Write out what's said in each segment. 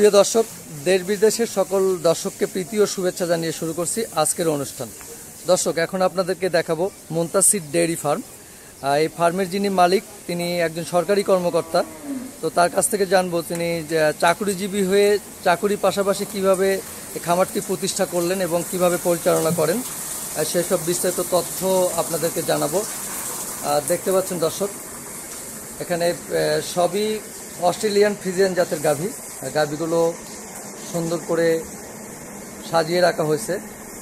প্রিয় দর্শক, দেশ বিদেশের সকল দর্শককে প্রীতি ও শুভেচ্ছা জানিয়ে শুরু করছি আজকের অনুষ্ঠান। দর্শক, এখন আপনাদেরকে দেখাবো মুন্তাসির ডেয়ারি ফার্ম। এই ফার্মের যিনি মালিক, তিনি একজন সরকারি কর্মকর্তা। তো তার কাছ থেকে জানব তিনি চাকুরিজীবী হয়ে চাকুরির পাশাপাশি কীভাবে খামারটি প্রতিষ্ঠা করলেন এবং কীভাবে পরিচালনা করেন সেসব বিস্তারিত তথ্য আপনাদেরকে জানাব। দেখতে পাচ্ছেন দর্শক, এখানে সবই অস্ট্রেলিয়ান ফ্রিজিয়ান জাতের গাভী। গাভীগুলো সুন্দর করে সাজিয়ে রাখা হয়েছে।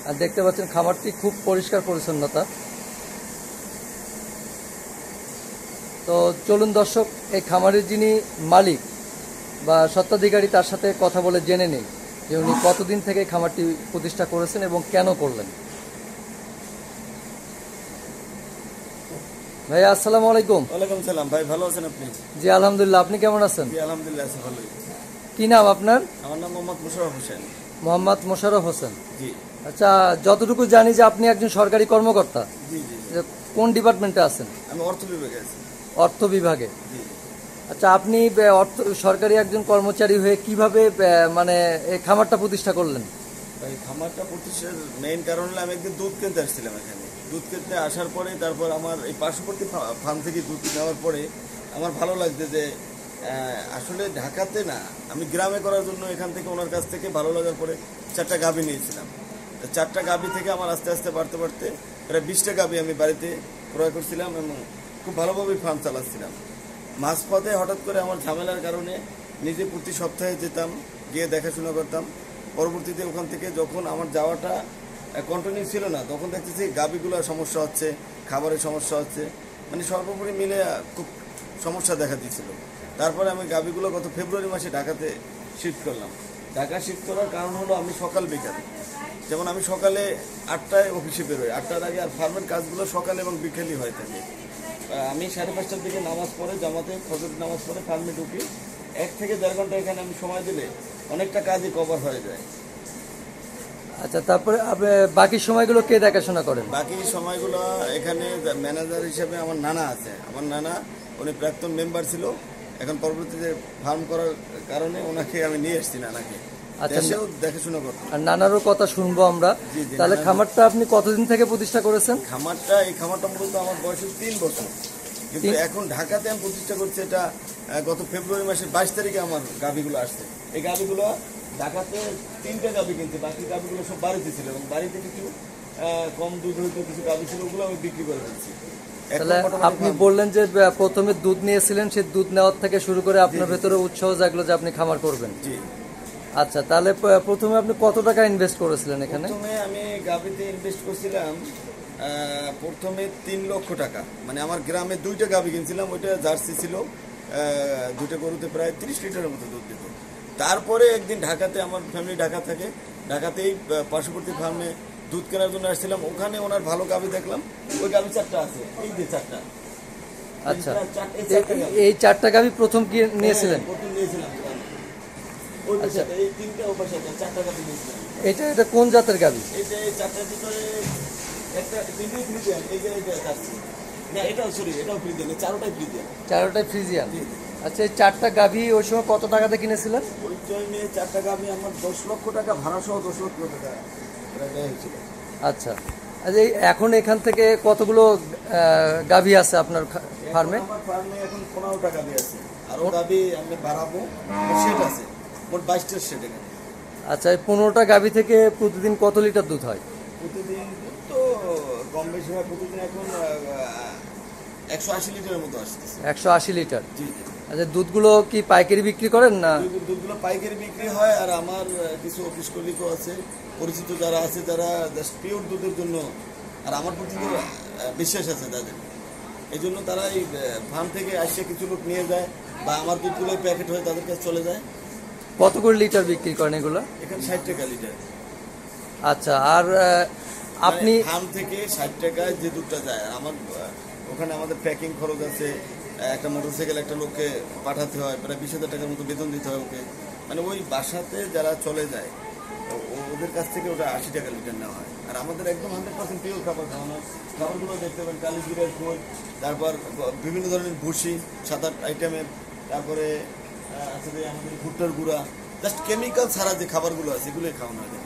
আর দেখতে পাচ্ছেন খামারটি খুব পরিষ্কার পরিচ্ছন্নতা। তো চলুন দর্শক এই খামারের যিনি মালিক বা স্বত্বাধিকারী তার সাথে কথা বলে জেনে নেই যে উনি কতদিন থেকে খামারটি প্রতিষ্ঠা করেছেন এবং কেন করলেন। ভাইয়া আসসালামু আলাইকুম। ওয়ালাইকুম সালাম। ভাই ভালো আছেন আপনি? জি আলহামদুলিল্লাহ। আপনি কেমন আছেন? জি আলহামদুলিল্লাহ আছি ভালোই। কি নাম আপনার? আমার নাম মোহাম্মদ মুশারফ হোসেন। মোহাম্মদ মোশাররফ হোসেন। জি। আচ্ছা যতটুকু জানি যে আপনি একজন সরকারি কর্মকর্তা। জি জি। কোন ডিপার্টমেন্টে আছেন? আমি অর্থ বিভাগে আছি। অর্থ বিভাগে। জি। আচ্ছা আপনি অর্থ সরকারি একজন কর্মচারী হয়ে কীভাবে মানে এই খামারটা প্রতিষ্ঠা করলেন? ভাই খামারটা প্রতিষ্ঠার মেইন কারণ হলো আমি একদিন দুধ কিনতে আসছিলাম এখানে। দুধ কিনতে আসার পরে তারপর আমার এই পার্শ্ববর্তী ফার্ম থেকে দুধ নেওয়ার পরে আমার ভালো লাগছে যে আসলে ঢাকাতে না, আমি গ্রামে করার জন্য এখান থেকে ওনার কাছ থেকে ভালো লাগার পরে চারটা গাভি নিয়েছিলাম। চারটা গাভি থেকে আমার আস্তে আস্তে বাড়তে বাড়তে প্রায় বিশটা গাভি আমি বাড়িতে ক্রয় করছিলাম এবং খুব ভালোভাবে ফার্ম চালাচ্ছিলাম। মাঝপথে হঠাৎ করে আমার ঝামেলার কারণে নিজে প্রতি সপ্তাহে যেতাম, গিয়ে দেখাশোনা করতাম। পরবর্তীতে ওখান থেকে যখন আমার যাওয়াটা কন্টিনিউ ছিল না, তখন দেখতেছি গাবিগুলোর সমস্যা হচ্ছে, খাবারের সমস্যা হচ্ছে মানে সর্বোপরি মিলে খুব সমস্যা দেখা দিয়েছিল। তারপরে আমি গাবিগুলো গত ফেব্রুয়ারি মাসে ঢাকাতে শিফট করলাম। ঢাকা শিফট করার কারণ হলো আমি সকাল বিকাল। যেমন আমি সকালে আটটায় অফিসে বেরোই। আটটার আগে আর ফার্মের কাজগুলো সকালে এবং বিকেলই হয়ে থাকে। আমি সাড়ে পাঁচটার দিকে নামাজ পড়ে জামাতে ফজর নামাজ পড়ে ফার্মে ঢুকি। এক থেকে দেড় ঘণ্টা এখানে আমি সময় দিলে অনেকটা কাজই কভার হয়ে যায়। আচ্ছা তারপরে আপনি বাকি সময়গুলো কে দেখাশোনা করেন? বাকি সময়গুলো এখানে ম্যানেজার হিসেবে আমার নানা আছে। আমার নানা উনি প্রাক্তন মেম্বার ছিল। এখন পরবর্তীতে ফার্ম করার কারণে ওনাকে আমি নিয়ে এসেছি নানাকে। আচ্ছা। দেখাশোনা করতো আর নানারও কথা শুনব আমরা। তাহলে খামারটা আপনি কতদিন থেকে প্রতিষ্ঠা করেছেন? খামারটা এই খামারটা মূলত আমার বয়স তিন বছর। কিন্তু এখন ঢাকাতে আমি প্রতিষ্ঠা করছি এটা গত ফেব্রুয়ারি মাসের বাইশ তারিখে আমার গাভিগুলো আসছে। এই গাভিগুলো ঢাকাতে তিনটা গাভি কিনছে বাকি গাভিগুলো সব বাড়িতে ছিল এবং বাড়িতে কিছু কম দুধ হইতো কিছু গাভি ছিল ওগুলো আমি বিক্রি করে দিচ্ছি। তাহলে আপনি বললেন যে প্রথমে দুধ নিয়েছিলেন সেই দুধ নেওয়ার থেকে শুরু করে আপনার ভেতরে উৎসাহ জাগলো যে আপনি খামার করবেন। আচ্ছা তাহলে প্রথমে আপনি কত টাকা ইনভেস্ট করেছিলেন এখানে? প্রথমে আমি গাভিতে ইনভেস্ট করছিলাম প্রথমে তিন লক্ষ টাকা। মানে আমার গ্রামে দুইটা গাভি কিনছিলাম ওইটা জার্সি ছিল দুটো গরুতে প্রায় তিরিশ লিটারের মতো দুধ দিত। তারপরে একদিন ঢাকাতে আমার ফ্যামিলি ঢাকা থাকে ঢাকাতেই পার্শ্ববর্তী ফার্মে দুধ কেনার জন্য আসছিলাম ওখানে ওনার ভালো গাভি দেখলাম ওই গাভি চারটা আছে এই যে চারটা। আচ্ছা। এই চারটা- গাভী। প্রথম কি নিয়েছিলেন? হ্যাঁ, প্রথম নিয়েছিলাম। ওই আচ্ছা। এই তিনটা ও চারটা গাভি এটা এটা কোন জাতের গাভি? এই এই চারটার ভিতরে একটা ফ্রিজিয়ান এই যে এটা চাচ্ছি না এটাও সরি এটাও ফ্রিজিয়ান এই চারোটাই ফ্রিজিয়ান। চারোটাই ফ্রিজিয়ান। আচ্ছা এই চারটা গাভি ওই সময় কত টাকাতে কিনেছিলেন? পরিচয় নিয়ে চারটা গাভি আমার দশ লক্ষ টাকা ভাড়া সহ দশ লক্ষ টাকা। আচ্ছা। আচ্ছা এই এখন এখান থেকে কতগুলো গাভী আছে আপনার ফার্মে? ফার্মে এখন পনেরোটা গাভি আছে। আরও গাভি আমি বাড়াবো সেট আছে। মোট বাইশটার সেট এখানে। আচ্ছা এই পনেরোটা গাভি থেকে প্রতিদিন কত লিটার দুধ হয়? প্রতিদিন তো কম বেশি হয় প্রতিদিন এখন একশো আশি লিটারের মতো আসতেছে। একশো আশি লিটার। জি। আচ্ছা দুধগুলো কি পাইকারি বিক্রি করেন না? দুধগুলো পাইকারি বিক্রি হয় আর আমার কিছু অফিস কলিগও আছে পরিচিত যারা আছে যারা জাস্ট পিওর দুধের জন্য আর আমার প্রতি তো, বিশ্বাস আছে তাদের। এই জন্য তারা এই ফার্ম থেকে আসে কিছু লোক নিয়ে যায় বা আমার দুধগুলো প্যাকেট হয়ে তাদের কাছে চলে যায়। কত করে লিটার বিক্রি করেন এগুলো? এখানে ষাট টাকা লিটার আচ্ছা আর আপনি ফার্ম থেকে ষাট টাকায় যে দুধটা যায় আমার ওখানে আমাদের প্যাকিং খরচ আছে একটা মোটরসাইকেল একটা লোককে পাঠাতে হয় প্রায় বিশ হাজার টাকার মতো বেতন দিতে হয় ওকে। মানে ওই বাসাতে যারা চলে যায় ওদের কাছ থেকে ওটা আশি টাকা লিটার নেওয়া হয়। আর আমাদের একদম হান্ড্রেড পার্সেন্ট পিওর খাবার খাওয়ানো হয় খাবারগুলো দেখতে পাবেন কালিজিরার খোল তারপর বিভিন্ন ধরনের ভুসি সাত আট আইটেমের তারপরে যে আমাদের ভুট্টার গুঁড়া জাস্ট কেমিক্যাল ছাড়া যে খাবারগুলো আছে এগুলোই খাওয়ানো হয়।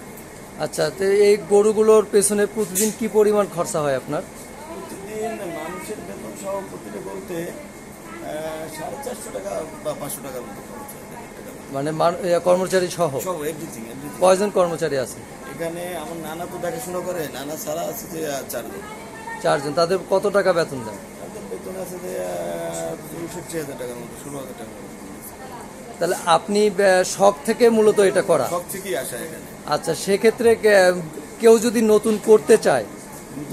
আচ্ছা তো এই গরুগুলোর পেছনে প্রতিদিন কি পরিমাণ খরচা হয় আপনার? প্রতিদিন মানুষের বেতন সহ প্রতিটা বলতে সাড়ে চারশো টাকা বা পাঁচশো টাকার মতো খরচ হয়। এক টাকা মতো। মানে কর্মচারী সহ? সব এভরিথিং এভরিথিং কয়জন কর্মচারী আছে? এখানে আমার নানা তো দেখাশোনা করে নানা ছাড়া আছে যে চারজন। চারজন। তাদের কত টাকা বেতন দেয়? তাদের বেতন আছে যে চৌষট্টি হাজার টাকার মতো ষোলো হাজার টাকার তাহলে আপনি শখ থেকে মূলত এটা করা? সব থেকেই আসা এখানে। আচ্ছা সেক্ষেত্রে কেউ যদি নতুন করতে চায়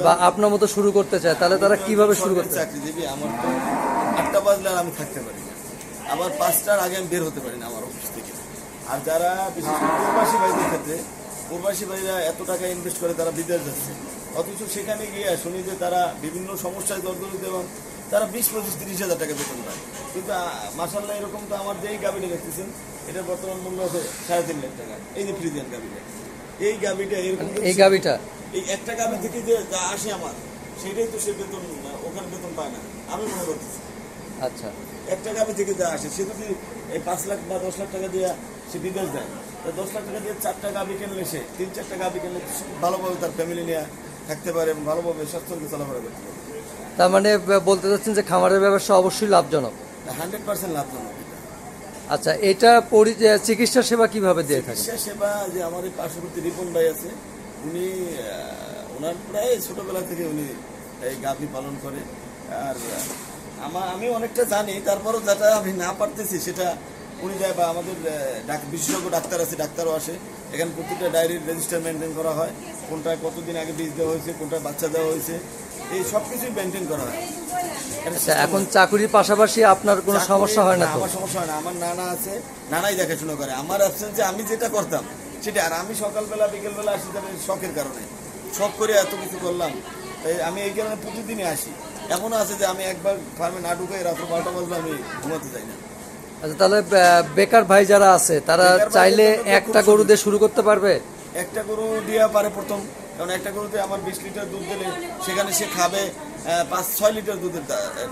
বা আপনার মতো শুরু করতে চায় তাহলে তারা কীভাবে শুরু করতে চাকরিজীবী আমার তো আটটা বাজলে আর আমি থাকতে পারি না। আবার পাঁচটার আগে আমি বের হতে পারি না আমার অফিস থেকে। আর যারা বিশেষ প্রবাসী ভাইদের ক্ষেত্রে প্রবাসী ভাইরা এত টাকা ইনভেস্ট করে তারা বিদেশ যাচ্ছে। অথচ সেখানে গিয়ে শুনি যে তারা বিভিন্ন সমস্যায় জর্জরিত এবং তারা বিশ পঁচিশ তিরিশ হাজার টাকা বেতন পায়। কিন্তু মাসাল্লাহ এরকম তো আমার যেই গাবিটা দেখতেছেন এটার বর্তমান মূল্য আছে সাড়ে তিন লাখ টাকা। এই যে ফ্রিজিয়ান গাবিটা। এই গাবিটা এরকম এই গাবিটা? এই একটা গাবি থেকে যে যা আসে আমার সেটাই তো সে বেতন ওখানে বেতন পায় না। আমি মনে করতেছি। আচ্ছা। একটা গাবি থেকে যা আসে। সে যদি এই পাঁচ লাখ বা দশ লাখ টাকা দিয়ে সে বিদেশ যায় তা দশ লাখ টাকা দিয়ে চারটা গাবি কিনলে সে তিন চারটা গাবি কিনলে ভালোভাবে তার ফ্যামিলি নিয়ে থাকতে পারে এবং ভালোভাবে স্বাস্থ্যকে চলাফেরা করতে পারে? তার মানে বলতে চাচ্ছেন যে খামারের ব্যবসা অবশ্যই লাভজনক? হান্ড্রেড পার্সেন্ট লাভজনক আচ্ছা এটা চিকিৎসা সেবা কীভাবে দিয়ে থাকে চিকিৎসা সেবা যে আমার পার্শ্ববর্তী রিপন ভাই আছে উনি ওনার প্রায় ছোটবেলা থেকে উনি এই গাভী পালন করে। আর আমার আমি অনেকটা জানি তারপরও যেটা আমি না পারতেছি সেটা উনি দেয় বা আমাদের বিশেষজ্ঞ ডাক্তার আছে ডাক্তারও আসে। এখানে প্রত্যেকটা ডায়েরির রেজিস্টার মেনটেন করা হয়। কোনটায় কতদিন আগে বীজ দেওয়া হয়েছে কোনটায় বাচ্চা দেওয়া হয়েছে এই সব কিছুই মেনটেন করা হয়। আচ্ছা এখন চাকুরির পাশাপাশি আপনার কোনো সমস্যা হয় না আমার সমস্যা হয় না। আমার নানা আছে নানাই দেখাশোনা করে। আমার অ্যাবসেন্সে আমি যেটা করতাম সেটা আর আমি সকালবেলা বিকেলবেলা আসি তাদের শখের কারণে। শখ করে এত কিছু করলাম। তাই আমি এই কারণে প্রতিদিনই আসি। এমনও আছে যে আমি একবার ফার্মে না ঢুকে রাত্র বারোটা বাজলে আমি ঘুমাতে যাই না। আচ্ছা তাহলে বেকার ভাই যারা আছে তারা চাইলে একটা গরু দিয়ে শুরু করতে পারবে? একটা গরু দিয়ে পারে প্রথম। কারণ একটা গরুতে আমার বিশ লিটার দুধ দিলে সেখানে সে খাবে পাঁচ ছয় লিটার দুধের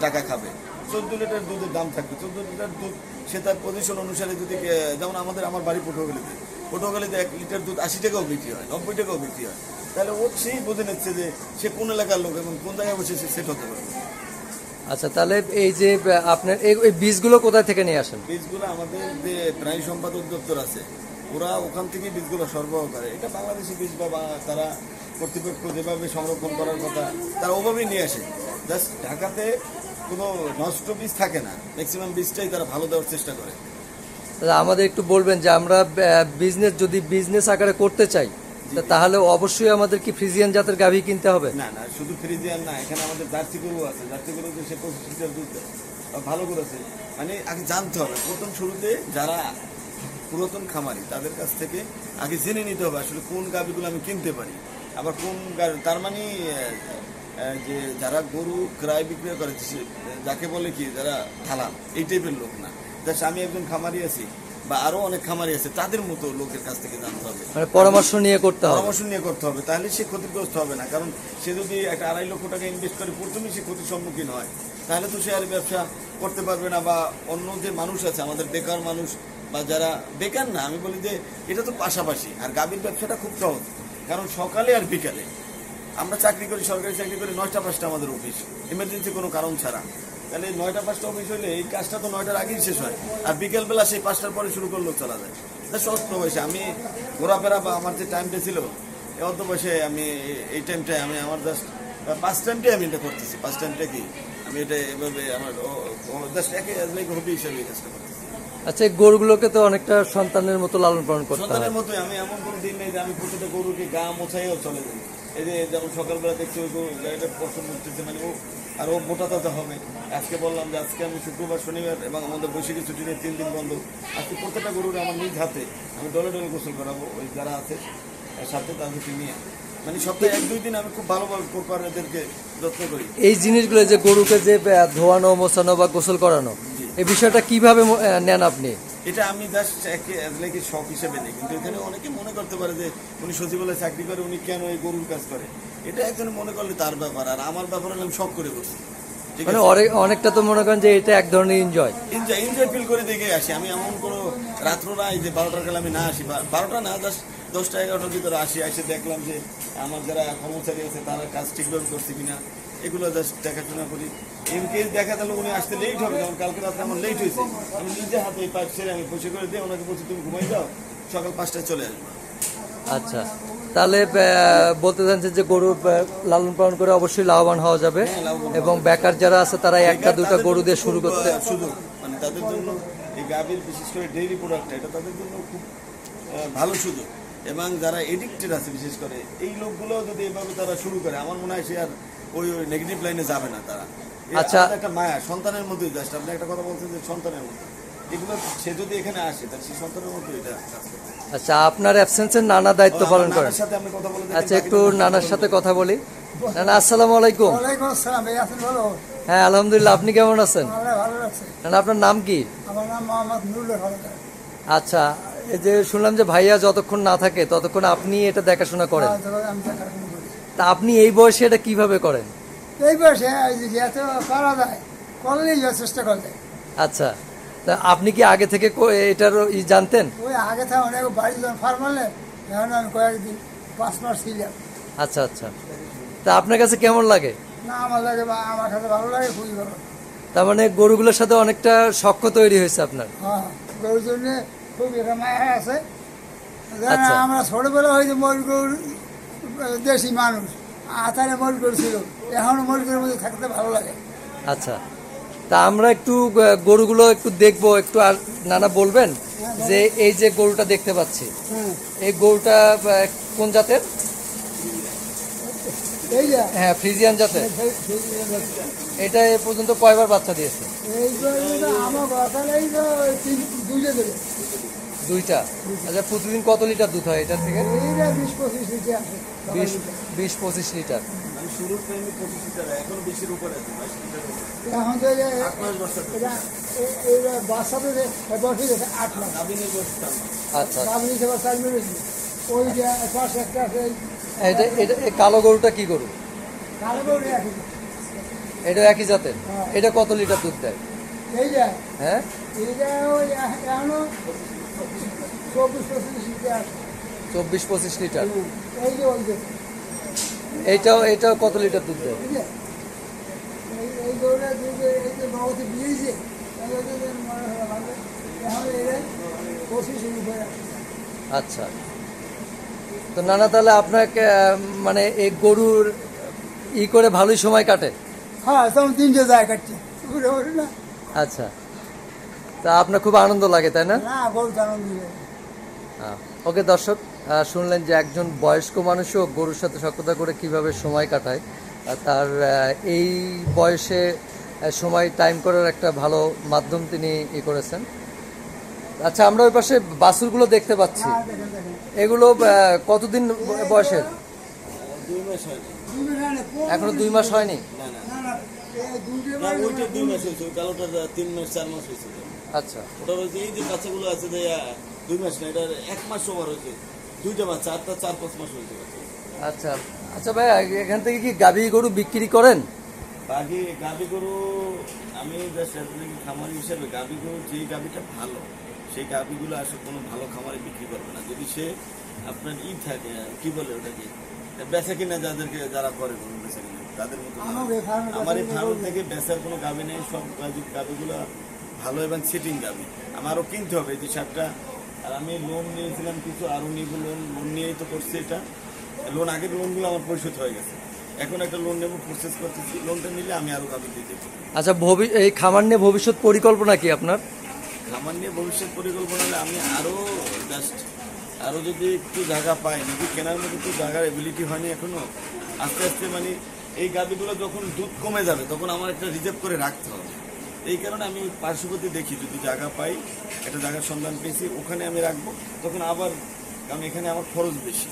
টাকা খাবে। চোদ্দ লিটার দুধের দাম থাকবে। চোদ্দ লিটার দুধ সে তার পজিশন অনুসারে যদি যেমন আমাদের আমার বাড়ি পটুয়াখালীতে। পটুয়াখালীতে এক লিটার দুধ আশি টাকাও বিক্রি হয় নব্বই টাকাও বিক্রি হয়। তাহলে ও সেই বুঝে নিচ্ছে যে সে কোন এলাকার লোক এবং কোন জায়গায় বসে সে সেট হতে পারবে। আচ্ছা তাহলে এই যে আপনার এই বীজগুলো কোথায় থেকে নিয়ে আসেন? বীজগুলো আমাদের যে প্রাণী সম্পদ অধিদপ্তর আছে ওরা ওখান থেকে বীজগুলো সরবরাহ করে। এটা বাংলাদেশি বীজ বা তারা কর্তৃপক্ষ যেভাবে সংরক্ষণ করার কথা তারা ওভাবেই নিয়ে আসে। জাস্ট ঢাকাতে কোনো নষ্ট বীজ থাকে না ম্যাক্সিমাম বীজটাই তারা ভালো দেওয়ার চেষ্টা করে। আমাদের একটু বলবেন যে আমরা বিজনেস যদি বিজনেস আকারে করতে চাই তাহলে অবশ্যই আমাদের কি ফ্রিজিয়ান জাতের গাভী কিনতে হবে? না না, শুধু ফ্রিজিয়ান না, এখানে আমাদের জার্সি গরু আছে। জার্সি গরু যে সে পঁচিশ লিটার দুধ দেয়। ভালো করেছে। মানে আগে জানতে হবে, প্রথম শুরুতে যারা পুরাতন খামারি, তাদের কাছ থেকে আগে জেনে নিতে হবে আসলে কোন গাভিগুলো আমি কিনতে পারি। আবার কোন তার মানে যে যারা গরু ক্রয় বিক্রয় করেছে যাকে বলে কি, যারা থালা এই টাইপের লোক না। জাস্ট আমি একজন খামারি আছি। বা আরও অনেক খামারি আছে তাদের মতো লোকের কাছ থেকে জানতে হবে। মানে পরামর্শ নিয়ে করতে হবে। পরামর্শ নিয়ে করতে হবে তাহলে সে ক্ষতিগ্রস্ত হবে না। কারণ সে যদি একটা আড়াই লক্ষ টাকা ইনভেস্ট করে প্রথমেই সে ক্ষতির সম্মুখীন হয়। তাহলে তো সে আর ব্যবসা করতে পারবে না বা অন্য যে মানুষ আছে আমাদের বেকার মানুষ বা যারা বেকার না আমি বলি যে এটা তো পাশাপাশি। আর গাভীর ব্যবসাটা খুব সহজ। কারণ সকালে আর বিকালে। আমরা চাকরি করি সরকারি চাকরি করি নয়টা পাঁচটা আমাদের অফিস। ইমার্জেন্সি কোনো কারণ ছাড়া। তাহলে নয়টা পাঁচটা অফিস হলে এই কাজটা তো নয়টার আগেই শেষ হয়। আর বিকেলবেলা সেই পাঁচটার পরে শুরু করলেও চলা যায়। সহজ বয়সে আমি ঘোরাফেরা বা আমার যে টাইমটা ছিল অল্প বয়সে আমি এই টাইমটায় আমি আমার জাস্ট পাঁচ টাইমটাই আমি এটা করতেছি। পাঁচ টাইমটা কি? আমি এটা এভাবে আমার জাস্ট একে লাইক হবি হিসাবে এই কাজটা করতেছি। আচ্ছা এই গরুগুলোকে তো অনেকটা সন্তানের মতো লালন পালন করতে সন্তানের মতোই। আমি এমন কোনো দিন নেই যে আমি প্রতিটা গরুকে গা মোছাইও চলে যাই। এই যে যেমন সকালবেলা দেখছি ওই গরু গাড়িটা পছন্দ করতেছে মানে ও আর ও মোটা তাজা হবে। আজকে বললাম যে আজকে আমি শুক্রবার শনিবার এবং আমাদের বৈশাখী ছুটি নিয়ে তিন দিন বন্ধ। আজকে প্রত্যেকটা গরুর আমার নিজ হাতে আমি ডলে ডলে গোসল করাবো। ওই যারা আছে সাথে তাদেরকে নিয়ে। মানে সপ্তাহে এক দুই দিন আমি খুব ভালোভাবে কোরপার এদেরকে যত্ন করি। এই জিনিসগুলো যে গরুকে যে ধোয়ানো মোছানো বা গোসল করানো এই বিষয়টা কীভাবে নেন আপনি? এটা আমি জাস্ট একে শখ হিসেবে নেই। কিন্তু এখানে অনেকে মনে করতে পারে যে উনি সচিবালয়ে চাকরি করে উনি কেন এই গরুর কাজ করে? এটা একজন মনে করলে তার ব্যাপার আর আমার ব্যাপার হলে আমি শখ করে করছি। মানে অনেক- অনেকটা তো মনে করেন যে এটা এক ধরনের এনজয় এনজয় এনজয় ফিল করে দেখে আসি। আমি এমন কোনো রাত্র না এই যে বারোটার কালে আমি না আসি। বারোটা না দশ দশটা এগারোটার ভিতরে আসি এসে দেখলাম যে আমার যারা কর্মচারী আছে তারা কাজ ঠিকভাবে করছে কিনা। এগুলো জাস্ট দেখাশোনা করি। ইন দেখা গেল উনি আসতে লেট হবে যেমন কালকে রাত্রে আমার লেট হয়েছে। আমি নিজে হাতে এই পাইপ ছেড়ে আমি পয়সা করে দিয়ে ওনাকে বলছি তুমি ঘুমাই যাও সকাল পাঁচটায় চলে আসব। আচ্ছা। তাহলে বলতে চাচ্ছেন যে গরু লালন পালন করে অবশ্যই লাভবান হওয়া যাবে। হ্যাঁ, এবং বেকার যারা আছে তারা একটা দুটা গরু দিয়ে শুরু করতে সুযোগ। মানে তাদের জন্য এই গাভীর বিশেষ করে ডেইরি প্রোডাক্ট এটা তাদের জন্য খুব ভালো সুযোগ। এবং যারা এডিক্টেড আছে বিশেষ করে এই লোকগুলো যদি এভাবে তারা শুরু করে আমার মনে হয় সে আর ওই ওই নেগেটিভ লাইনে যাবে না তারা। আচ্ছা। একটা মায়া সন্তানের মধ্যেই জাস্ট আপনি একটা কথা বলছেন যে সন্তানের মধ্যে। এগুলো সে যদি এখানে আসে তাহলে সে সন্তানের মধ্যে এটা আচ্ছা আপনার অ্যাবসেন্সে নানা দায়িত্ব পালন করেন। আচ্ছা একটু নানার সাথে কথা বলি। নানা আসসালামু আলাইকুম। ওয়ালাইকুম আসসালাম ভাই আছেন ভালো? হ্যাঁ আলহামদুলিল্লাহ আপনি কেমন আছেন? নানা আপনার নাম কি? আমার নাম মোহাম্মদ নুরুল হলদার। আচ্ছা এই যে শুনলাম যে ভাইয়া যতক্ষণ না থাকে ততক্ষণ আপনি এটা দেখাশোনা করেন। তা আপনি এই বয়সে এটা কীভাবে করেন? এই বয়সে এত পারা যায় করলেই যা চেষ্টা করলে। আচ্ছা। তা আপনি কি আগে থেকে কো- এটার ই জানতেন? ওই আগে থেকে অনেক বাড়ি যখন ফার্মালে এখন আমি কয়েকদিন পাঁচ মাস ছিলাম। আচ্ছা আচ্ছা। তা আপনার কাছে কেমন লাগে? না আমার লাগে আমার কাছে ভালো লাগে খুবই ভালো। তার মানে গরুগুলোর সাথে অনেকটা সখ্য তৈরি হয়েছে আপনার? হ্যাঁ গরুর জন্য খুব এটা মায়া আছে। আচ্ছা। আমরা ছোটবেলা হয়তো ময়ূর গরু দেশি মানুষ। আতারে ময়ূর গরু ছিল এখনও ময়ূর গরুর মধ্যে থাকতে ভালো লাগে। আচ্ছা। তা আমরা একটু গরুগুলো একটু দেখব একটু আর নানা বলবেন যে এই যে গরুটা দেখতে পাচ্ছি। হ্যাঁ। এই গরুটা কোন জাতের? হ্যাঁ ফ্রিজিয়ান জাতের। এটা এ পর্যন্ত কয়বার বাচ্চা দিয়েছে? দুইটা। আচ্ছা প্রতিদিন কত লিটার দুধ হয় এটা থেকে? বিশ পঁচিশ লিটার। বিশ বিশ পঁচিশ লিটার। আচ্ছা। কালো গরুটা কি গরু? কালো গরু এটা একই জাতের? হ্যাঁ। এটা কত লিটার দুধ দেয়? এই যে হ্যাঁ? চব্বিশ পঁচিশ লিটার। এইটাও এটাও কত লিটার দুধ দেয়। আচ্ছা। তো নানা তাহলে আপনাকে মানে এই গরুর ই করে ভালোই সময় কাটে? হ্যাঁ তখন তিনটে যায় কাটছে। আচ্ছা। তা আপনার খুব আনন্দ লাগে তাই না? দিবে হ্যাঁ। ওকে দর্শক শুনলেন যে একজন বয়স্ক মানুষও গরুর সাথে সক্ষতা করে কীভাবে সময় কাটায়। তার এই বয়সে সময় টাইম করার একটা ভালো মাধ্যম তিনি ই করেছেন। আচ্ছা আমরা ওই পাশে বাছুরগুলো দেখতে পাচ্ছি। হ্যাঁ এগুলো কতদিন বয়সের? দুই দুই মিনিট না, পনেরো এখনও দুই মাস হয়নি? না না। হয়েছে হয়েছে আচ্ছা। ওটা হচ্ছে এই যে বাচ্চাগুলো আছে যে দুই মাস না এটা এক মাস ওভার হয়েছে। দুইটা বাচ্চা আটটা চার পাঁচ মাস হয়েছে আচ্ছা। আচ্ছা ভাই এখান থেকে কি গাভী গরু বিক্রি করেন? বাকি গাভী গরু আমি খামারি হিসেবে গাভী গরু যেই গাভীটা ভালো সেই গাভীগুলো আসলে কোনো ভালো খামারে বিক্রি করবে না। যদি সে আপনার ই থাকে কি বলে ওটাকে? বেচা কিনা যাদেরকে যারা করে গরু বেচা কিনা তাদের মতো আমার এই ফার্মে কিনা থেকে বেচার কোনো গাভী নেই সব গাভী- গাভীগুলো ভালো এবং সিটিং গাভী আমারও কিনতে হবে এই যে সারটা আর আমি লোন নিয়েছিলাম কিছু আরও নিব লোন লোন নিয়েই তো করছি এটা। লোন আগের লোনগুলো আমার পরিশোধ হয়ে গেছে। এখন একটা লোন নেব প্রসেস করতেছি। লোনটা নিলে আমি আরও গাভী দিতে আচ্ছা ভবি এই খামার নিয়ে ভবিষ্যৎ পরিকল্পনা কি আপনার? খামার নিয়ে ভবিষ্যৎ পরিকল্পনা হলে আমি আরও জাস্ট আরও যদি একটু জায়গা পাই যদি কেনার মতো একটু জায়গার এবিলিটি হয়নি এখনও আস্তে আস্তে মানে এই গাভিগুলো যখন দুধ কমে যাবে তখন আমার একটা রিজার্ভ করে রাখতে হবে। এই কারণে আমি পার্শ্ববর্তী দেখি যদি জায়গা পাই একটা জায়গার সন্ধান পেয়েছি ওখানে আমি রাখব তখন আবার কারণ এখানে আমার খরচ বেশি।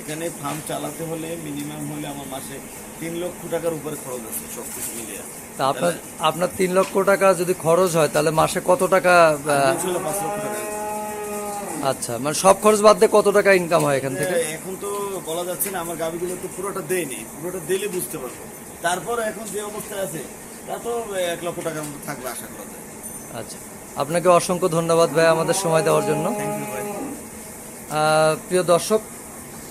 এখানে ফার্ম চালাতে হলে মিনিমাম হলে আমার মাসে তিন লক্ষ টাকার উপরে খরচ আছে সব কিছু মিলিয়ে। তা আপনার আপনার তিন লক্ষ টাকা যদি খরচ হয় তাহলে মাসে কত টাকা পাঁচ লক্ষ টাকা। আচ্ছা মানে সব খরচ বাদ দিয়ে কত টাকা ইনকাম হয় এখান থেকে? এখন তো বলা যাচ্ছে না আমার গাভিগুলো তো পুরোটা দেয়নি পুরোটা দিলে বুঝতে পারব। তারপর এখন যে অবস্থায় আছে তা তো এক লক্ষ টাকার মতো থাকবে আশা করা যায়। আচ্ছা। আপনাকে অসংখ্য ধন্যবাদ ভাই আমাদের সময় দেওয়ার জন্য। প্রিয় দর্শক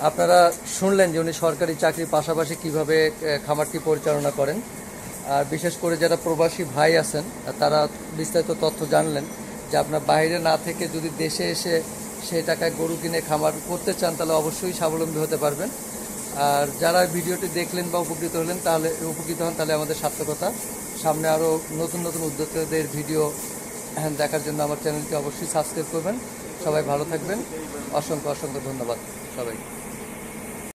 আপনারা শুনলেন যে উনি সরকারি চাকরির পাশাপাশি কীভাবে খামারটি পরিচালনা করেন। আর বিশেষ করে যারা প্রবাসী ভাই আছেন তারা বিস্তারিত তথ্য জানলেন যে আপনার বাইরে না থেকে যদি দেশে এসে সেই টাকায় গরু কিনে খামার করতে চান তাহলে অবশ্যই স্বাবলম্বী হতে পারবেন। আর যারা ভিডিওটি দেখলেন বা উপকৃত হলেন তাহলে উপকৃত হন তাহলে আমাদের সার্থকতা। সামনে আরও নতুন নতুন উদ্যোক্তাদের ভিডিও দেখার জন্য আমার চ্যানেলটি অবশ্যই সাবস্ক্রাইব করবেন। সবাই ভালো থাকবেন। অসংখ্য অসংখ্য ধন্যবাদ সবাই